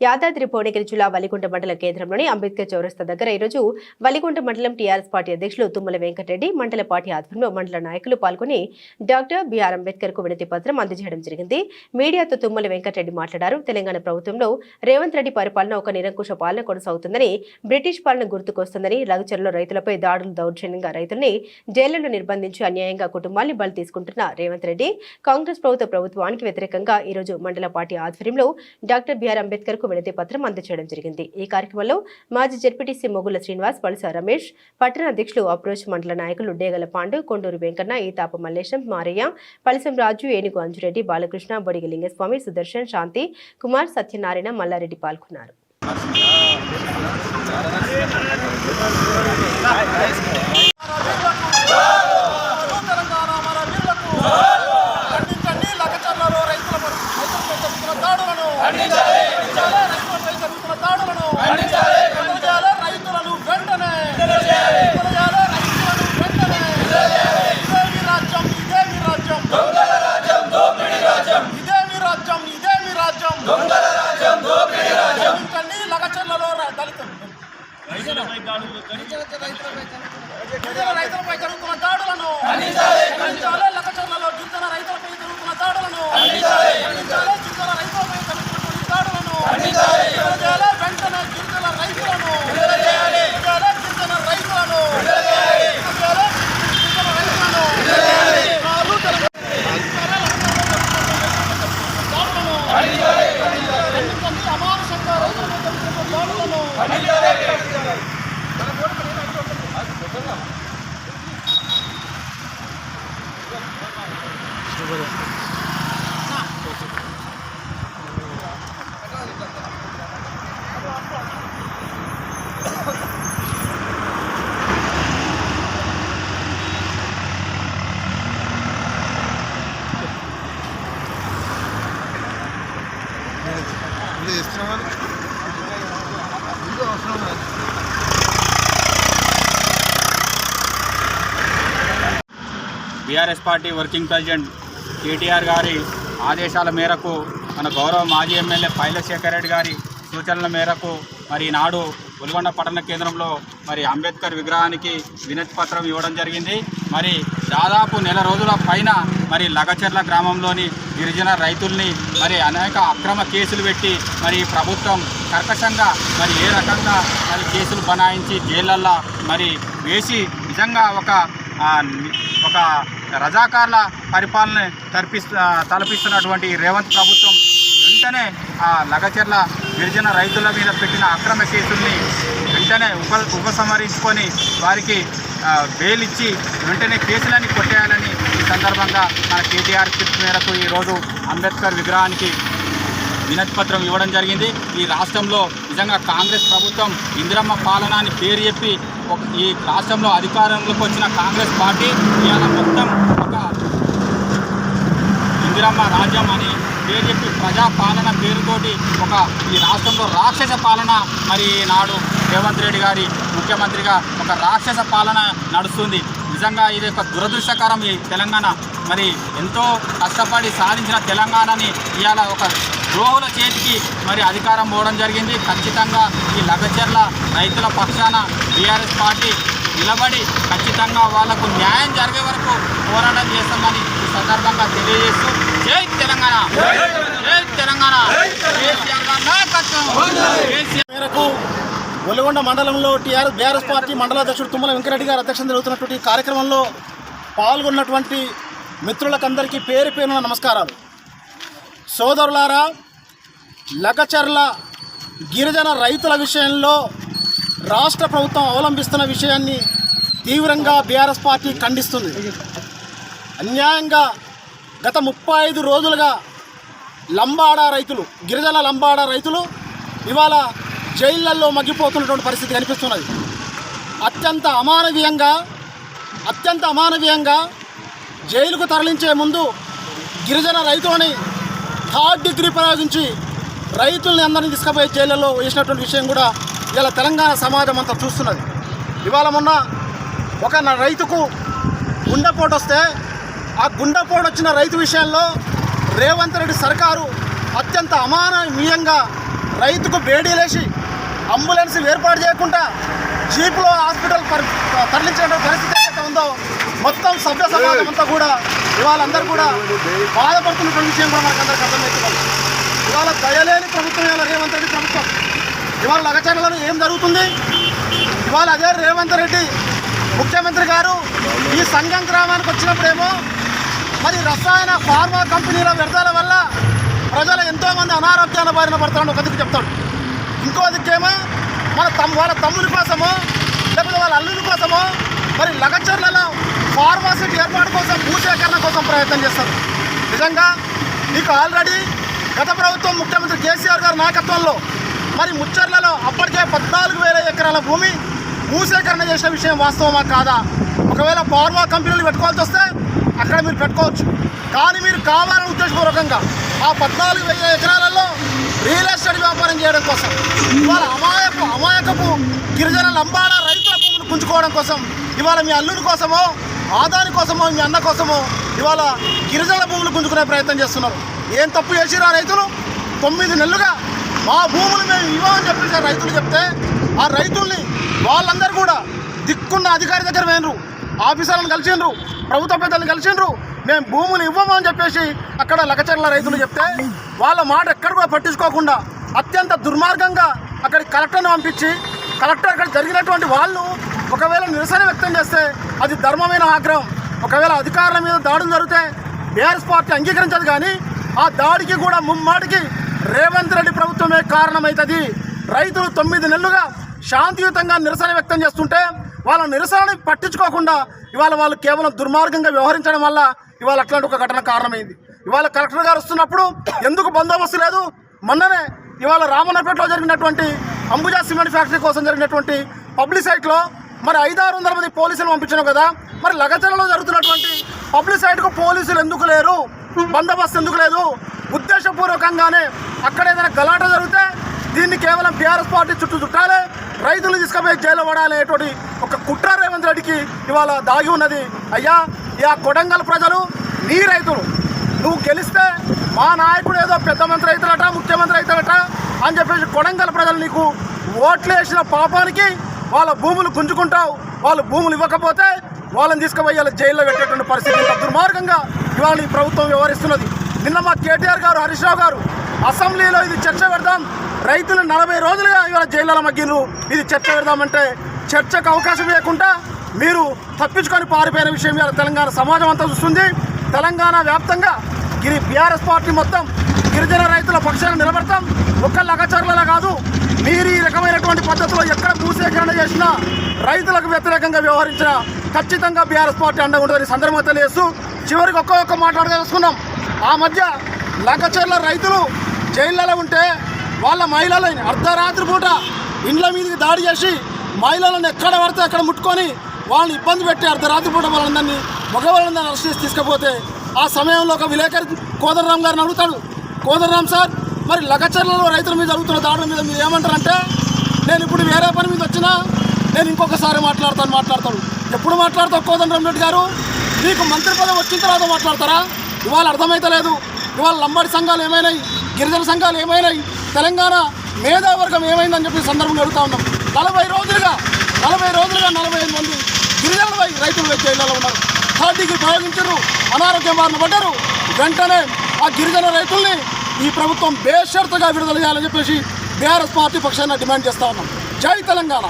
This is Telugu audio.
యాదాద్రి భువనగిరి జిల్లా వలిగుంట మండల కేంద్రంలోని అంబేద్కర్ చౌరస్తా దగ్గర ఈరోజు వలిగుంట మండలం టీఆర్ఎస్ పార్టీ అధ్యక్షులు తుమ్మల వెంకటరెడ్డి మండల పార్టీ ఆధ్వర్యంలో మండల నాయకులు పాల్గొని డాక్టర్ బిఆర్ అంబేద్కర్కు వినతి పత్రం అందజేయడం జరిగింది. మీడియాతో తుమ్మల వెంకటరెడ్డి మాట్లాడారు. తెలంగాణ ప్రభుత్వంలో రేవంత్ రెడ్డి పరిపాలన ఒక నిరంకుశ పాలన కొనసాగుతుందని బ్రిటిష్ పాలన గుర్తుకొస్తుందని లగచర్లో రైతులపై దాడులు దౌర్జన్యంగా రైతుల్ని జైళ్ళలో నిర్బంధించి అన్యాయంగా కుటుంబాన్ని బలి తీసుకుంటున్న రేవంత్ రెడ్డి కాంగ్రెస్ ప్రభుత్వ ప్రభుత్వానికి వ్యతిరేకంగా ఈ రోజు మండల పార్టీ ఆధ్వర్యంలో డాక్టర్ బిఆర్ అంబేద్కర్ కు వినతి పత్రం అందజేయడం జరిగింది. ఈ కార్యక్రమంలో మాజీ జెడ్పీటీసీ మొగుల శ్రీనివాస్ పలుస రమేష్ పట్టణ అధ్యక్షులు అప్రోచ్ మండల నాయకులు డేగల పాండు కొండూరు వెంకన్న ఈతాప మల్లేశం మారయ్య పలిసం రాజు ఏనుగు అంజురెడ్డి బాలకృష్ణ బొడిగి లింగస్వామి సుదర్శన్ శాంతి కుమార్ సత్యనారాయణ మల్లారెడ్డి పాల్గొన్నారు తెలంగాణ మన వీరులకు ఖండించండి లగచర్లలో రైతుల రైతులపై జరుగుతున్న దాడులను ఖండించాలి రైతులపై జరుగుతున్న దాడులను ఖండించాలి రైతులను వెంటనే ఖండించాలి రైతులను వెంటనే ఇదేమి రాజ్యం ఇదేమి రాజ్యం దొంగల రాజ్యం దోపిడి రాజ్యం ఇదేమి రాజ్యం ఇదేమి రాజ్యం దొంగల రాజ్యం దోపిడి రాజ్యం ఖండించండి లగచర్లలో ర- దళితులు గిరిజన రైతులపై జరుగుతున్న దాడులను ఖండించాలి లక్కచర్లలో గిరిజన రైతులపై జరుగుతున్న దాడులను ఖండించాలి గిరిజన రైతులపై జరుగుతున్న దాడులను ఖండించాలి వెంటనే గిరిజన రైతులను విడుదల గిరిజన రైతులను విడుదల గిరిజన రైతులను నాలుగు తెలంగాణ దాడులను ఖండించండి అమానుషంగా రైతులపై జరుగుతున్న దాడులను ఇది ఇస్తున్నామని ఇది అవసరం లేదు BRS party working president KTR గారి ఆదేశాల మేరకు మన గౌరవ మాజీ ఎమ్మెల్యే పైలశేఖర్ రెడ్డి గారి సూచనల మేరకు మరి ఈనాడు ఉల్గొండ పట్టణ కేంద్రంలో మరి అంబేద్కర్ విగ్రహానికి వినతి పత్రం ఇవ్వడం జరిగింది. మరి దాదాపు నెల రోజుల పైన మరి లగచర్ల గ్రామంలోని గిరిజన రైతుల్ని మరి అనేక అక్రమ కేసులు పెట్టి మరి ప్రభుత్వం కర్కశంగా మరి ఏ రకంగా మరి కేసులు బనాయించి జైళ్ళల్లో మరి వేసి నిజంగా ఒక ఒక రజాకార్ల పరిపాలన తలపిస్తు తలపిస్తున్నటువంటి రేవంత్ ప్రభుత్వం వెంటనే ఆ లగచెర్ల గిరిజన రైతుల మీద పెట్టిన అక్రమ కేసుల్ని వెంటనే ఉప ఉపసంహరించుకొని వారికి బెయిల్ ఇచ్చి వెంటనే కేసులన్నీ కొట్టేయాలని ఈ సందర్భంగా మన కేటీఆర్ పిలుపు మేరకు ఈరోజు అంబేద్కర్ విగ్రహానికి వినతిపత్రం ఇవ్వడం జరిగింది. ఈ రాష్ట్రంలో నిజంగా కాంగ్రెస్ ప్రభుత్వం ఇందిరమ్మ పాలన అని పేరు చెప్పి ఈ రాష్ట్రంలో అధికారంలోకి వచ్చిన కాంగ్రెస్ పార్టీ ఇవాళ మొత్తం ఒక ఇందిరమ్మ రాజ్యం అని పేరు చెప్పి ప్రజాపాలన పేరుతోటి ఒక ఈ రాష్ట్రంలో రాక్షస పాలన మరి నాడు రేవంత్ రెడ్డి గారి ముఖ్యమంత్రిగా ఒక రాక్షస పాలన నడుస్తుంది. నిజంగా ఇది ఒక దురదృష్టకరం ఈ తెలంగాణ. మరి ఎంతో కష్టపడి సాధించిన తెలంగాణని ఇవాళ ఒక ద్రోహుల చేతికి మరి అధికారం పోవడం జరిగింది. ఖచ్చితంగా ఈ లగచర్ల రైతుల పక్షాన బీఆర్ఎస్ పార్టీ నిలబడి ఖచ్చితంగా వాళ్ళకు న్యాయం జరిగే వరకు పోరాటం చేస్తామని ఈ సందర్భంగా తెలియజేస్తూ జై తెలంగాణ! జై తెలంగాణ! మేరకు ఒలిగొండ మండలంలో టీఆర్ఎస్ బీఆర్ఎస్ పార్టీ మండల అధ్యక్షుడు తుమ్మల వెంకరెడ్డి గారు అధ్యక్షత జరుగుతున్నటువంటి ఈ కార్యక్రమంలో పాల్గొన్నటువంటి మిత్రులకందరికీ పేరు పేరున నమస్కారాలు. సోదరులారా లగచర్ల గిరిజన రైతుల విషయంలో రాష్ట్ర ప్రభుత్వం అవలంబిస్తున్న విషయాన్ని తీవ్రంగా బీఆర్ఎస్ పార్టీ ఖండిస్తుంది. అన్యాయంగా గత ముప్పై ఐదు రోజులుగా లంబాడా రైతులు గిరిజన లంబాడా రైతులు ఇవాళ జైళ్ళల్లో మగ్గిపోతున్నటువంటి పరిస్థితి కనిపిస్తున్నది. అత్యంత అమానవీయంగా అత్యంత అమానవీయంగా జైలుకు తరలించే ముందు గిరిజన రైతులని థర్డ్ డిగ్రీ ప్రయోగించి రైతుల్ని అందరినీ తీసుకుపోయి జైళ్ళలో వేసినటువంటి విషయం కూడా ఇలా తెలంగాణ సమాజం అంతా చూస్తున్నది. ఇవాళ మొన్న ఒక రైతుకు గుండెపోటు వస్తే ఆ గుండెపోటు వచ్చిన రైతు విషయంలో రేవంత్ రెడ్డి సర్కారు అత్యంత అమానవీయంగా రైతుకు బేడీలేసి అంబులెన్స్ ఏర్పాటు చేయకుండా జీప్లో హాస్పిటల్ తరలించిన పరిస్థితి ఏదైతే ఉందో మొత్తం సభ్య సమాజం అంతా కూడా ఇవాళ అందరూ కూడా బాధపడుతున్నటువంటి విషయం కూడా మనకు అందరికీ అర్థమవుతుంది ఇవాళ దయలేని ప్రభుత్వం ఇవాళ రేవంత్ రెడ్డి ప్రభుత్వం. ఇవాళ లగచర్లలో ఏం జరుగుతుంది? ఇవాళ అదే రేవంత్ రెడ్డి ముఖ్యమంత్రి గారు ఈ సంఘం గ్రామానికి వచ్చినప్పుడేమో మరి రసాయన ఫార్మా కంపెనీల వ్యర్థాల వల్ల ప్రజలు ఎంతోమంది అనారోగ్యాల బారిన పడతారని ఒక దిక్కు చెప్తాడు. ఇంకో దిక్కేమో మన తమ్ వాళ్ళ తమ్ముని కోసమో లేకపోతే వాళ్ళ అల్లుని కోసమో మరి లగచర్లలో ఫార్మాసిటీ ఏర్పాటు కోసం భూసేకరణ కోసం ప్రయత్నం చేస్తారు. నిజంగా మీకు ఆల్రెడీ గత ప్రభుత్వం ముఖ్యమంత్రి కేసీఆర్ గారి నాయకత్వంలో మరి ముచ్చర్లలో అప్పటికే పద్నాలుగు వేల ఎకరాల భూమి భూసేకరణ చేసిన విషయం వాస్తవమా కాదా? ఒకవేళ ఫార్మా కంపెనీలు పెట్టుకోవాల్సి వస్తే అక్కడ మీరు పెట్టుకోవచ్చు. కానీ మీరు కావాలని ఉద్దేశపూర్వకంగా ఆ పద్నాలుగు వేల ఎకరాలలో రియల్ ఎస్టేట్ వ్యాపారం చేయడం కోసం ఇవాళ అమాయకు అమాయకపు గిరిజన లంబాడ రైతుల భూములు పుంజుకోవడం కోసం ఇవాళ మీ అల్లుడి కోసమో ఆదాని కోసమో మీ అన్న కోసమో ఇవాళ గిరిజన భూములు పుంజుకునే ప్రయత్నం చేస్తున్నారు. ఏం తప్పు చేసిరా రైతులు? తొమ్మిది నెలలుగా మా భూములు మేము ఇవ్వమని చెప్పేసి రైతులు చెప్తే ఆ రైతుల్ని వాళ్ళందరూ కూడా దిక్కున్న అధికారి దగ్గర పోయినరు ఆఫీసర్లను కలిసిండ్రు ప్రభుత్వ పెద్దలను కలిసిండ్రు మేము భూములు ఇవ్వమని చెప్పేసి అక్కడ లకచర్ల రైతులు చెప్తే వాళ్ళ మాట ఎక్కడ కూడా పట్టించుకోకుండా అత్యంత దుర్మార్గంగా అక్కడికి కలెక్టర్ని పంపించి కలెక్టర్ అక్కడ జరిగినటువంటి వాళ్ళు ఒకవేళ నిరసన వ్యక్తం చేస్తే అది ధర్మమైన ఆగ్రహం. ఒకవేళ అధికారుల మీద దాడులు జరిగితే బీఆర్ఎస్ పార్టీ అంగీకరించదు కానీ ఆ దాడికి కూడా ముమ్మాటికి రేవంత్ రెడ్డి ప్రభుత్వమే కారణమవుతుంది రైతులు తొమ్మిది నెలలుగా శాంతియుతంగా నిరసన వ్యక్తం చేస్తుంటే వాళ్ళ నిరసనని పట్టించుకోకుండా ఇవాళ వాళ్ళు కేవలం దుర్మార్గంగా వ్యవహరించడం వల్ల ఇవాళ అట్లాంటి ఒక ఘటన కారణమైంది. ఇవాళ కలెక్టర్ గారు వస్తున్నప్పుడు ఎందుకు బందోబస్తు లేదు? మొన్ననే ఇవాళ రామన్నపేటలో జరిగినటువంటి అంబుజా సిమెంట్ ఫ్యాక్టరీ కోసం జరిగినటువంటి పబ్లిసైట్లో మరి ఐదారు వందల మంది పోలీసులు పంపించాను కదా? మరి లగచలలో జరుగుతున్నటువంటి పబ్లిసైట్కు పోలీసులు ఎందుకు లేరు? బందోబస్తు ఎందుకు లేదు? ఉద్దేశపూర్వకంగానే అక్కడ ఏదైనా గలాట జరిగితే దీన్ని కేవలం బీఆర్ఎస్ పార్టీ చుట్టూ చుట్టాలే రైతులు తీసుకుపోయి జైలు పడాలనేటువంటి ఒక కుట్ర రేవంత్ రెడ్డికి ఇవాళ దాగి ఉన్నది. అయ్యా ఈ కొడంగల్ ప్రజలు నీ రైతులు నువ్వు గెలిస్తే మా నాయకుడు ఏదో పెద్ద మంత్రి అవుతారట ముఖ్యమంత్రి అవుతారట అని చెప్పేసి కొడంగల్ ప్రజలు నీకు ఓట్లు వేసిన పాపానికి వాళ్ళ భూములు గుంజుకుంటావు వాళ్ళు భూములు ఇవ్వకపోతే వాళ్ళని తీసుకుపోయి వాళ్ళ జైల్లో పెట్టేటువంటి పరిస్థితి ఇంత దుర్మార్గంగా ఇవాళ ఈ ప్రభుత్వం వ్యవహరిస్తున్నది. నిన్న మా కేటీఆర్ గారు హరీష్ రావు గారు అసెంబ్లీలో ఇది చర్చ పెడదాం. రైతులు నలభై రోజులుగా ఇవాళ జైల్లో మగ్గిర్రు. ఇది చర్చ పెడదామంటే చర్చకు అవకాశం లేకుండా మీరు తప్పించుకొని పారిపోయిన విషయం ఇవాళ తెలంగాణ సమాజం అంతా చూస్తుంది. తెలంగాణ వ్యాప్తంగా గిరి బీఆర్ఎస్ పార్టీ మొత్తం గిరిజన రైతుల పక్షాన నిలబడతాం. ఒక్క లగచర్ల కాదు మీరు ఈ రకమైనటువంటి పద్ధతిలో ఎక్కడ భూసేకరణ చేసినా రైతులకు వ్యతిరేకంగా వ్యవహరించినా ఖచ్చితంగా బీఆర్ఎస్ పార్టీ అండగా ఉంటుందని సందర్భంగా తెలియజేస్తూ చివరికి ఒక్క ఒక్క మాట్లాడదలుచుకున్నాం ఆ మధ్య లగచర్ల రైతులు జైళ్ళలో ఉంటే వాళ్ళ మహిళలని అర్ధరాత్రి పూట ఇండ్ల మీదకి దాడి చేసి మహిళలను ఎక్కడ పడితే అక్కడ ముట్టుకొని వాళ్ళని ఇబ్బంది పెట్టి అర్ధరాత్రి పూట వాళ్ళందరినీ మగవాళ్ళందరినీ అరెస్ట్ చేసి తీసుకపోతే ఆ సమయంలో ఒక విలేకరి కోదరరామ్ గారిని అడుగుతాడు. కోదరాం సార్ మరి లగచర్లలో రైతుల మీద జరుగుతున్న దాడుల మీద మీరు ఏమంటారంటే నేను ఇప్పుడు వేరే పని మీద వచ్చినా నేను ఇంకొకసారి మాట్లాడతాను మాట్లాడతాడు ఎప్పుడు మాట్లాడతావు కోదండరామ్ రెడ్డి గారు? మీకు మంత్రి పదవి వచ్చిన తర్వాత మాట్లాడతారా? ఇవాళ అర్థమైతలేదు ఇవాళ లంబాడి సంఘాలు ఏమైనాయి? గిరిజన సంఘాలు ఏమైనాయి? తెలంగాణ మేధావర్గం ఏమైందని చెప్పి సందర్భంగా అడుగుతా ఉన్నాం. నలభై రోజులుగా నలభై రోజులుగా నలభై ఐదు మంది గిరిజనులపై రైతులు వచ్చే ఉన్నారు. థర్డ్ డిగ్రీ ప్రయోగించారు అనారోగ్యం బారిన పడ్డారు. వెంటనే ఆ గిరిజన రైతుల్ని ఈ ప్రభుత్వం బేషరతుగా విడుదల చేయాలని చెప్పేసి బీఆర్ఎస్ పార్టీ పక్షాన డిమాండ్ చేస్తా ఉన్నాం. జై తెలంగాణ.